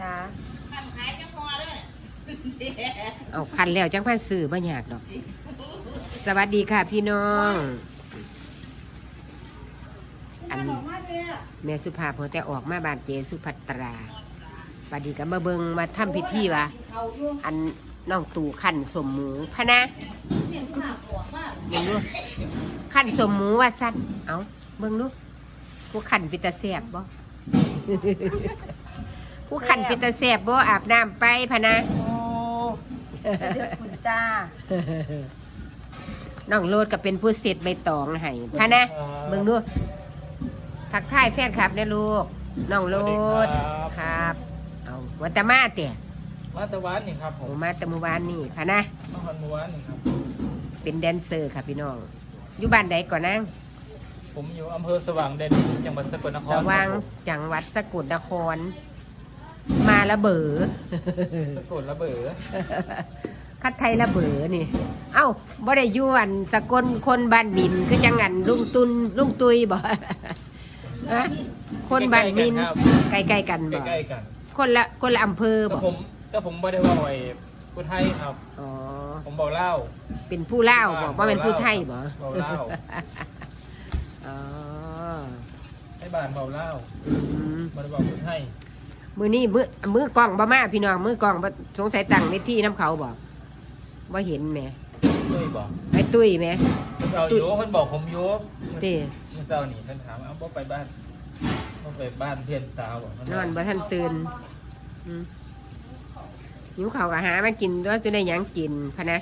จ้าขันขายจะพอเลยเอาคันแล้วจังพันซื้อบ่อยากดอก สวัสดีค่ะพี่น้อง อันแม่สุภาพพอแต่ออกมาบานเจสุภัตราสวัสดีกับมาเบิงมาทำพิธีวะอันน้องตู่ขันสมหมูพะนะเบิงดูขันสมหมูว่าสั้นเอาเบิงดูผู้ขันปิตาแสบบ่ ผู้ขันปิตาแสบบ่อาบน้ำไปพะนะ โอ้เดือดคุณจ้า น้องโลดก็เป็นผู้เสร็จใบตองให้พะนะเบิ่งดูทักทายแฟนคลับนะลูกน้องโลดครับเอาวัตมาเตี่ยมาตะวันนี่ครับผโอ้มมาแตะมือวานนี่พะนะ มาพันตะวันนี่ครับ เป็นแดนเซอร์ค่ะพี่น้อง อยู่บ้านใดก่อนนั่งผมอยู่อำเภอสว่างแดนดินจังหวัดสกลนครสว่างครับจังหวัดสกลนคร มาละเบอผมสกลระเบิดคัดไทยละเบอนี่ เอ้าบ่ได้อยวนสกลคนบ้านมินคือจังงันลุงตุนลุงตุยบ่ฮะคนบ้านมินใกล้ๆกันบ่ใกล้ๆกันคนละคนละอำเภอก็บ่ผมก็ผมไม่ได้ว่าไอ้ผู้ไทยครับ อ๋อผมบอกเล่า เป็นผู้เล่าวบ่ว่าเป็นผู้ไทยบ่เบาเล่าอ๋อให้บ้านเบาเล่าอืม ไม่ได้บอกผู้ไทย มือนี้มือมือกล้องบ่มาพี่น้องมือกล้องบ่สงสัยตั้งเวทีน้ำเขาบ่บ่เห็นแหมด้วยบอกไอ้ตุ้ยแหมคนเอาโยคนบอกผมโยเต้เมื่อเช้านี่ท่านถามเอ้าบ่ไปบ้านบ่ไปบ้านเพื่อนสาวบ่นอนบ่ทันตื่นอืมหิวข้าวก็หามากินแล้วจะได้หยังกินพะนะ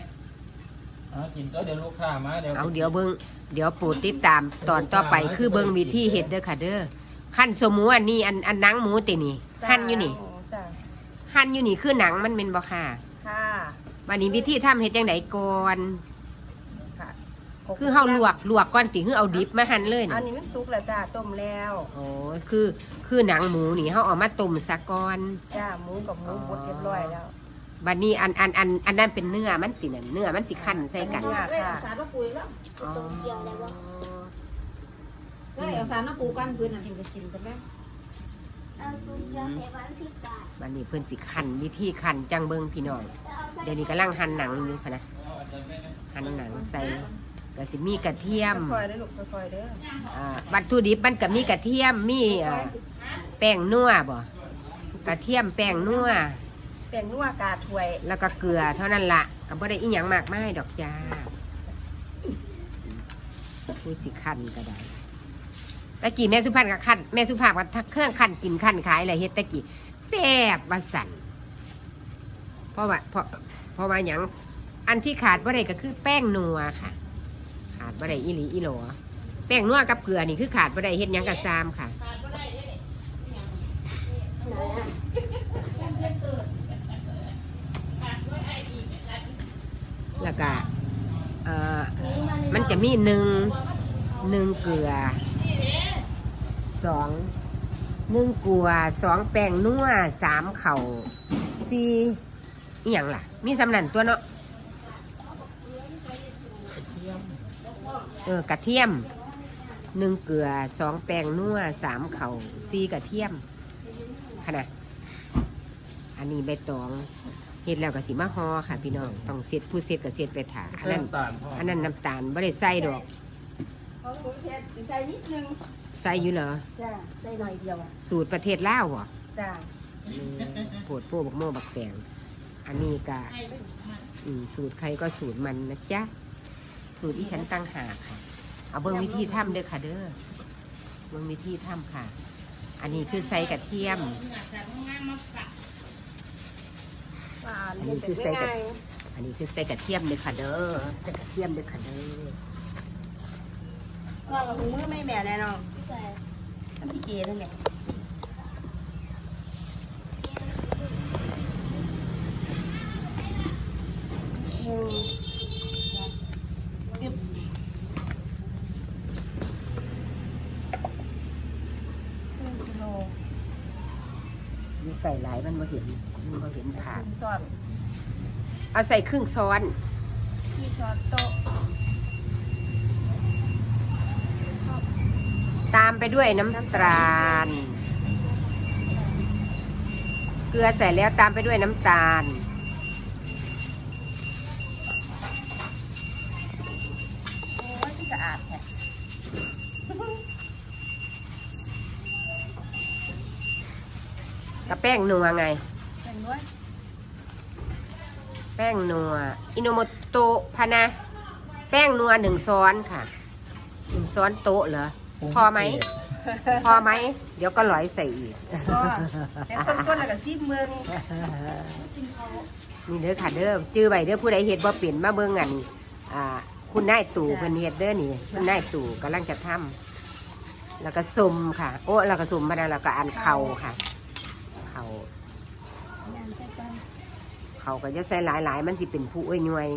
เอากินก็เดี๋ยวลูกค้ามาเดี๋ยวเอาเดี๋ยวเบิ่งเดี๋ยวโปรดติดตามตอนต่อไปคือเบิ่งวิธีเฮ็ดเด้อค่ะเด้อ ขั้นสมหมูอันนี้อันอันหนังหมูตินี่จ้าหั่นอยู่นี่จ้าหั่นอยู่นี่คือหนังมันเป็นบ่ค่ะค่ะวันนี้วิธีทำเฮ็ดจังไดก่อน ค่ะคือเฮาลวกลวกก่อนติคือเอาดิบมาหั่นเลยอันนี่นี้มันสุกแล้วจ้าต้มแล้วโอ้คือคือหนังหมูนี่เฮาเอามาต้มซะก่อน จ้าหมูกับหมูบดเรียบร้อยแล้วบัดนี้อันอันอันอันนั้นเป็นเนื้อมันตินั่นเนื้อมันสิคั่นใส่กัน เนื้อค่ะ สารมาปุ๋ยแล้ว อ๋อ ก็เอาสารมาปูกันพื้นน่ะถึงจะกินกันไหมบัดนี้เพิ่นสิคั่นวิธีคั่นจังเบิ่งพี่น้องเดี๋ยวนี้กำลังหั่นหนังอยู่พะนะหั่นหนังใส่ก็สิมีกระเทียมค่อยๆเด้อลูกค่อยๆเด้ออ่าวัตถุดิบมันก็มีกระเทียมมีอ่าแป้งนัวบ่กระเทียมแป้งนัวแป้งนัวกาถ้วย แล้วก็เกลือเท่านั้นละก็บ่ได้อีหยังมากมายดอกจ้าผู้สิคันก็ได้ ตะกี้แม่สุภาพก็คันแม่สุภาพก็ทักเครื่องคันกินคันขายอะไรเฮ็ดตะกี้แซ่บว่าสั่นเพราะว่าเพราะเพราะว่าหยังอันที่ขาดบ่ได้ก็คือแป้งนัวค่ะ ขาดบ่ได้อีหลีอีหลอแป้งนัวกับเกลือนี่คือขาดบ่ได้เฮ็ดหยังกับซามค่ะแล้วก็เอ่อมันจะมีหนึ่งหนึ่งเกลือ สองหนึ่งเกลือสองแป้งนัวสามเข่าสี่อหย่างล่ะ มีสำนันตัวเนาะเออกระเทียมหนึ่งเกลือสองแป้งนัวสามเข่าสี่กระเทียมค่ะนะอันนี้ใบตองเฮ็ดแล้วก็สิมาฮอค่ะพี่น้องต้องเสร็จผู้เสร็จก็เสร็จไปถาอันนั้นน้ำตาลพ่ออันนั้นน้ำตาลไม่ได้ใส่ดอกเขาหมูเผ็ดสิใส่นิดนึง ใส่อยู่เหรอ จ้าใส่หน่อยเดียวอะสูตรประเทศลาวเหรอจ้าโปวดโป้บักโม่บักแตงอันนี้ก็อืมสูตรใครก็สูตรมันนะจ๊ะ สูตรที่ฉันตั้งหากค่ะ เอาเบิ้งวิธีทำเด้อค่ะเด้อเบิ้งวิธีทำค่ะ อันนี้คือใส่กระเทียมหวานอันนี้เฮ็ดคือเป็นใส่กระง่ายอันนี้คือใส่กระเทียมเด้อค่ะเด้อใส่กระเทียมเด้อค่ะเด้อ ๆว่ากับมือไม่แม่แน่นอนทำพี่เจนั่นแหละหนึ่งยึบครึ่งกิโลมีไก่หลายมันมาเห็นมันมาเห็นขาดส่วนเอาใส่ครึ่งซ้อนที่ช้อนโต๊ะามไปด้วยน้ำตาล เกลือใส่แล้วตามไปด้วยน้ำตาล โอ้ยที่สะอาดแท้กับแป้งนัวไงเป็นด้วยแป้งนัว อิโนโมโตะพะนะ แป้งนัวหนึ่งซ้อนค่ะ หนึ่งซ้อนโต๊ะเหรอ พอไหม พอไหม เดี๋ยวก็หลอยใส่อีกก็แต่ต้นๆแล้วก็ซิมเมืองนี่เด้อค่ะเด้อจื้อใบเด้อผู้ใดเฮ็ดบ่เป็นมาเบิ่งอันอ่า คุณนายตู่เพิ่นเฮ็ดเด้อนี่ คุณนายตู่กำลังจะทำแล้วก็สมค่ะ โอ้แล้วก็สมพะนะแล้วก็อันเข่าค่ะ เข่าเข่าก็จะใส่หลายๆ มันสิเป็นผู้อ้วยย่วย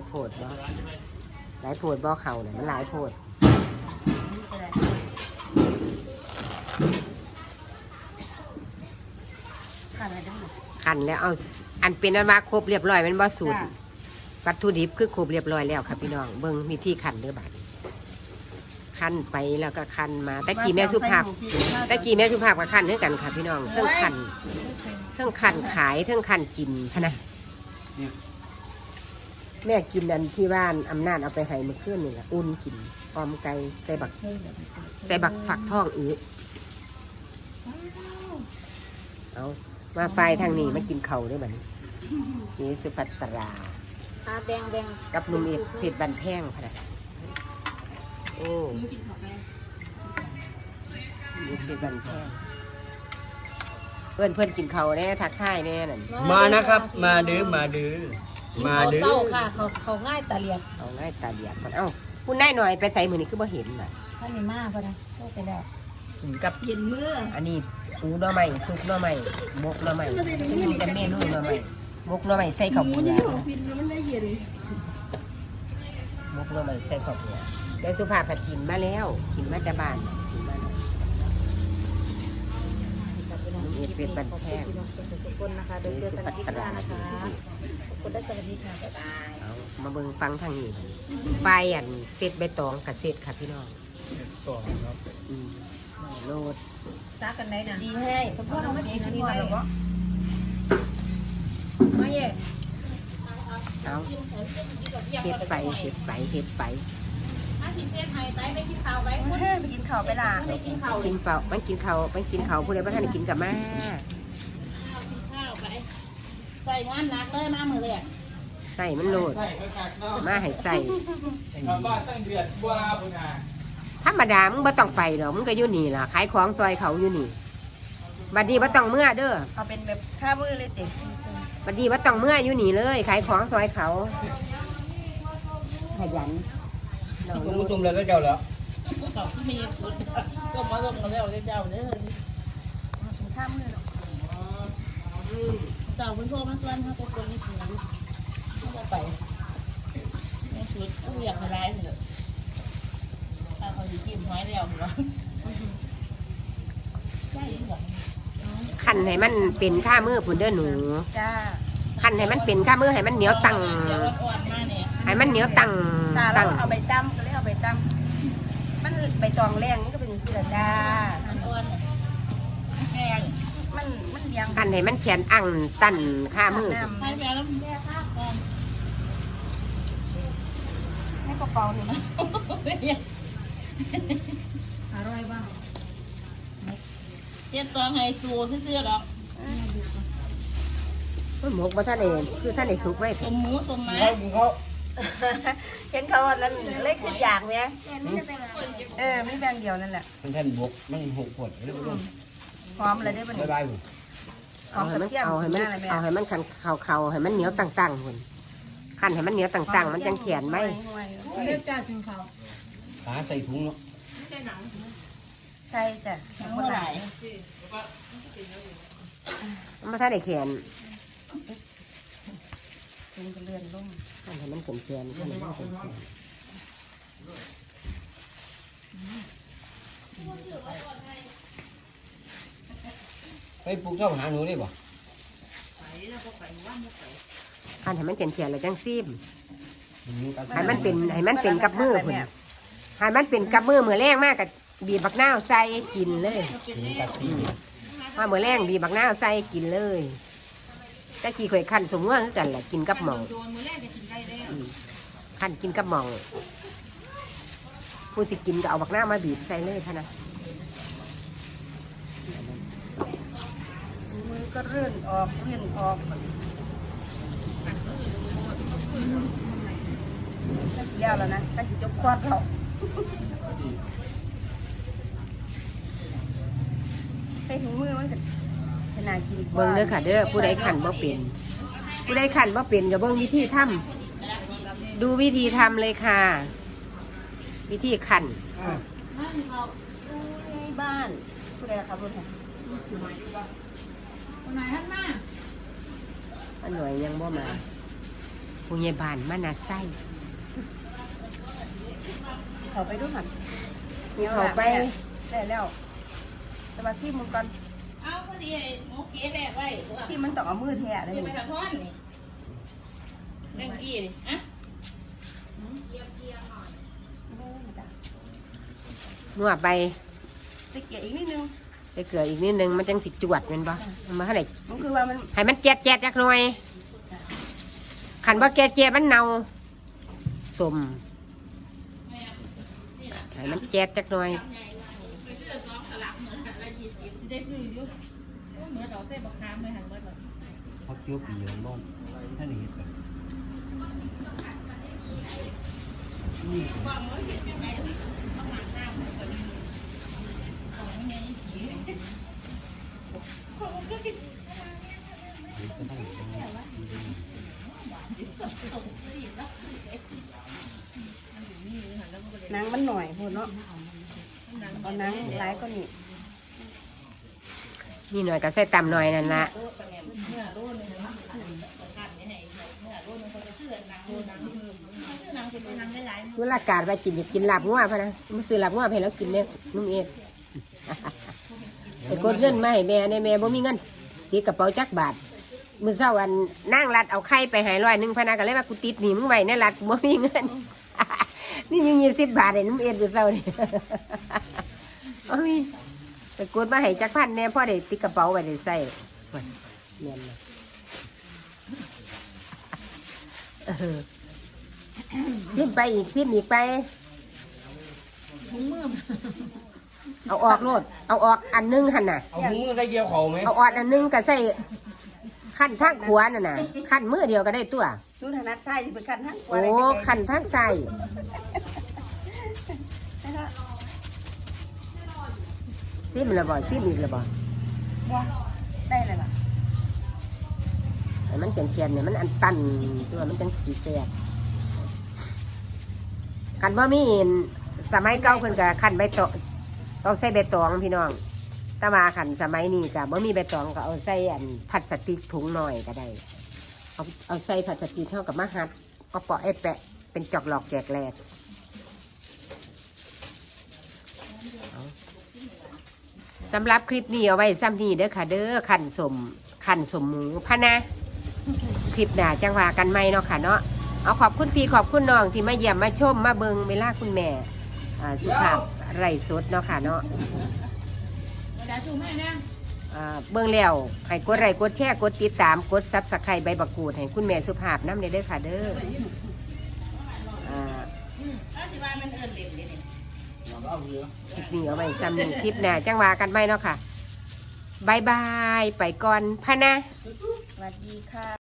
ายโพดบ่หลายโพดบ่เข่าน่ะมันหลายโพดนี่ก็ได้ขาดอะไรได้ไหมคันแล้วเอาอันเป็นอันว่าครบเรียบร้อยแมันบ่สูตรจ้ะวัตถุดิบคือครบเรียบร้อยแล้วครับพี่น้องเบิ่งวิธีคันเด้อบัดนี้คันไปแล้วก็คันมาตะกี้แม่สุภาพตะกี้แม่สุภาพก็คันด้วยกันค่ะพี่น้องเครื่องคันเครื่องคันขายเครื่องคันกินพะนะ แม่กินอันที่บ้านอำนาจเอาไปให้เมื่อคืนนี่แหละอุ่นกินออมไก่ใส่บักใส่บักฝักทองอืดเอามาไฟทางนี้มากินเขาวด้วยบัดนี้เจสุภัตราแดงแดงกับลุงเอกเพชรบันแพงพะนะโอ้เพชรบันแพงเพื่อนเพื่อนกินเขาแน่ทักทายแน่นั่นมานะครับ มาดื้อมาดื้อ มาเขาดื้อ เศร้าค่ะ เขาเขาง่ายตาเลียบเอาง่ายตาเดียกมันเอ้าคุณนายหน่อยไปใส่มือนี่คือบ่เห็นน่ะท่านนี่มากพอนะก็ไปแล้วกับ เย็นเมื่ออันนี้ปูหน่อไม้ซุปหน่อไม้มกหน่อไม้มีแต่เมนูหน่อไม้มกหน่อไม้ใส่ข้าวเบื่อฟินมันได้เย็นมกหน่อไม้ใส่ข้าวเบื่อเดี๋ยวสุภาพผัดกินมาแล้ว กินมาแต่บ้าน เอ็ดเป็ดบันแพงทุกคนนะคะเดินเจอกันที่ร้านนะคะทุกคนได้สวัสดีค่ะบ๊ายบายเอามาเบิ่งฟังทางนี้ไฟอันเศษใบตองกับเศษค่ะพี่น้องต่อครับอืมโลดซักกันได้นะดีให้คุณพ่อเราไม่ดีขึ้นมาหรอกมาเย่เอาเฮ็ดไปเฮ็ดไปเฮ็ดไป มาสิเส้นไทยไปไปกินข้าวไปเฮ้ยไปกินข้าวไปล่ะไปกินข้าวกินเปล่ามันกินเขาวมันกินเขาวผู้ใดบ่ทันได้กินกับมาข้าวไปใส่งานหนักเลยมามือเลยใส่มันโลดใช่ก็ขาดเนาะมาให้ใส่ชาวบ้านตั้งเดือนกว่าพุ่นน่ะธรรมดามึงบ่ต้องไปหรอกมึงก็อยู่นี่ล่ะขายของซอยเขาอยู่นี่บัดนี้บ่ต้องเมื่อเด้อเอาเป็นแบบข้ามือเลยติบัดนี้บ่ต้องเมื่ออยู่นี่เลยขายของซอยเขาขยัน น้องคุณนี่ผู้ชมเลยก็เจ้าแล้วเขามีก็มาลงมาแล้วเจ้าเด้อข้ามือหรอกเจ้าคุณพ่อมาส่วนเขาคนนี้ถึงเขาไปไม่ชุดก็อยากมาไล่เถอะถ้าเขาจะกินหอยแล้วเหรอใช่หรอคันให้มันเป็นข้ามือพุ่นเด้อหนูจ้าคันให้มันเป็นข้ามือให้มันเหนียวตังเดี๋ยวอ่อนๆมาเนี่ยให้มันเหนียวตังจ้าเราตังเอาใบตั้ม ก็เลยเอาใบตั้มมันใบตองแรงมันก็เป็นสีจ้ามันอ่อนแพงมันมันเลี้ยงคันให้มันแขนอังตันข้ามือน้ให้แพงแล้วแม่ค่าก่อนำให้กระเป๋าหนึ่งนะอร่อยป่ะเจ็ดตองให้ซูเสื้อหรอกมันหมกบ่ท่านเองคือท่านไอ้สุกไว้ต้มหมูต้มไม้ เขากินเขาเห็นเขาอันนั้นเล็กขึ้นอยากไหมเออไม่แบ่งเดียวนั่นแหละมันแท่นบกมันหกขวดเรียบร้อยพร้อมอะไรได้บ้างบายบายผมพร้อเอามให้กระมันเทียมเอาให้มันอะไรแม่เอาให้มันคันเข่าเข่าให้มันเหนียวตังๆพุ่นคันให้มันเหนียวตังๆ มันจังแขนไหมเลือกจ้าถึงเขาตาใส่ถุงเนาะใช่จ้ะเมื่อไหร่มันบ่ท่านไอ้แขนถึงจะเลื่อนลง คันให้มันแขนแขนคันให้มันแขนแขนไปปลูกเจ้าหาหนูได้ป่ะคันให้มันแขนแขนแล้วจังซีมให้มันเป็นให้มันเป็นกับมือพุ่นหายมันเป็นกับมือมือแรงมากกับบีบบักนาวใส่กินเลยถึงตัดสีมามือแรงบีบบักนาวใส่กินเลยตะกี้ข่อยขันสมว่าคือกันแหละกินกับหมอง โดนมือแรกจะกินได้แล้วขันกินกับหม่อง ผู้สิกินก็เอาบักนาวมาบีบใส่เลยพะนะมือก็เลื่อนออกเลื่อนออกก็สิแล้วแล้วนะก็สิจบคอดเราใส่ถุงมือมันก็ขนาดกินกว่าเบิ่งเด้อค่ะเด้อผู้ใดขันบ่เป็น ผู้ใดขันบ่เป็นก็เบิ่งวิธีทำ ดูวิธีทำเลยค่ะ วิธีขันในบ้านผู้ใดล่ะครับรถคนไหนท่านมาอันหน่อยยังบ่มาผู้ใหญ่บ้านมานาไส้เขาไปด้วยหันเขาไปได้แล้วแต่ว่าซีมันก่อนเอาพอดีไอ้หมูเก๋แบกไว้ตัวซีมันต้องเอามือแทะเลยจะไปนี่ทำท่อนนี่แรงกี้นี่อะ นวดไปตะเกียบอีกนิดนึงไปเกลืออีกนิดนึงมันจังสิจวดแมันบ่มันมาเท่าไหร่มันคือว่ามันให้มันแจ๊ดแจ๊ดจักหน่อยขันว่าแจ๊ดแจ๊ดมันเน่าสมให้มันแจ๊ดจักหน่อยไปซื้อสองสลักเหมือนหันละยี่สิบได้ซื้ออยู่เหมือนเราเส้นบักน้ำเลยหันเมื่อไหร่พักเคี้ยวปีของบ้านท่านเห็นกันนี่ หนังมันหน่อยพูดเนาะเอาหนังหลายก็นี่นี่หน่อยก็ใส่ตำหน่อยนั่นละ เมื่อรุ่นนึงนะกันนี่ให้เมื่อรุ่นนึงเขาจะซื้อหนังหนังซื้อหนังเป็นหนังได้หลายเวลากาดไปกินอยากกินลาบงัวพะนะมันซื้อลาบงัวไปแล้วกินเนี่ยนุ่มเอ็ดไปกดเงินมาให้แม่ในแม่บ่มีเงินตีกระเป๋าจักบาทมือเช้าอันนั่งรัดเอาไข่ไปหายร้อยหนึ่งพนักก็เลยว่ากูติดหนีมึงไว้ในรัดกูบ่มีเงิน นี่ยังยี่สิบบาทเลยน้ำเอ็ดมือเช้านี่โอ้ยไปกดมาให้จักพันแน่พ่อได้ติดกระเป๋าไว้ได้ใส่เนียนเลยเออ ซิมไปอีกซิมอีกไป ถุงมือเอาออกโลด เอาออกอันหนึงหันน่ะ เอาหูมือใส่เกี่ยวเขาไหมเอาออดอันหนึงก็ใส่ขั้นทางขวาน่ะนะขั้นมือเดียวก็ได้ตัวสู้ถนัดซ้ายจะเป็นคันทั้งโอ้ขั้นทางใส่ซิมละบ่ซิมอีกละบ่ได้เลยล่ะให้มันเขียนเขียนๆเนี่ยมันอันตันตัวมันจังสีแสบ คันบ่มีสมัยเก่าเพิ่นก็คันใบตองต้องใส่ใบตองพี่น้องแต่ว่าคันสมัยนี้ก็บ่มีใบตองก็เอาใส่อันพลาสติกถุงหน่อยก็ได้ เอาเอาใส่พลาสติกเท่ากับมาหัดก็เปาะไอ้แปะเป็นจอกหลอกแจกแหลกสำหรับคลิปนี้เอาไว้ซ้ำนี้เด้อค่ะ เด้อขันสมขันสมหมูพะนะ คลิปหน้าจังหวากันไหมเนาะค่ะเนาะ เอาขอบคุณพี่ขอบคุณน้องที่มาเยี่ยมมาชมมาเบิงเวลาคุณแม่อ่าสุภาพไรสดเนาะค่ะเนาะเดี๋ยวถุงให้นะอ่าเบิ่งแล้วให้กดไลค์กดแชร์กดติดตามกดซับสไครต์ใบบักกูดให้คุณแม่สุภาพน้ำเด้อค่ะเด้ออ่าแล้วสิว่ามันเอินเหลวนี่เลือคลิปนี้เอาไว้ซ้ำหนึ่งคลิปหน้าจังว่ากันไหมเนาะค่ะบายบาย ไปก่อนพะนะ สวัสดีค่ะ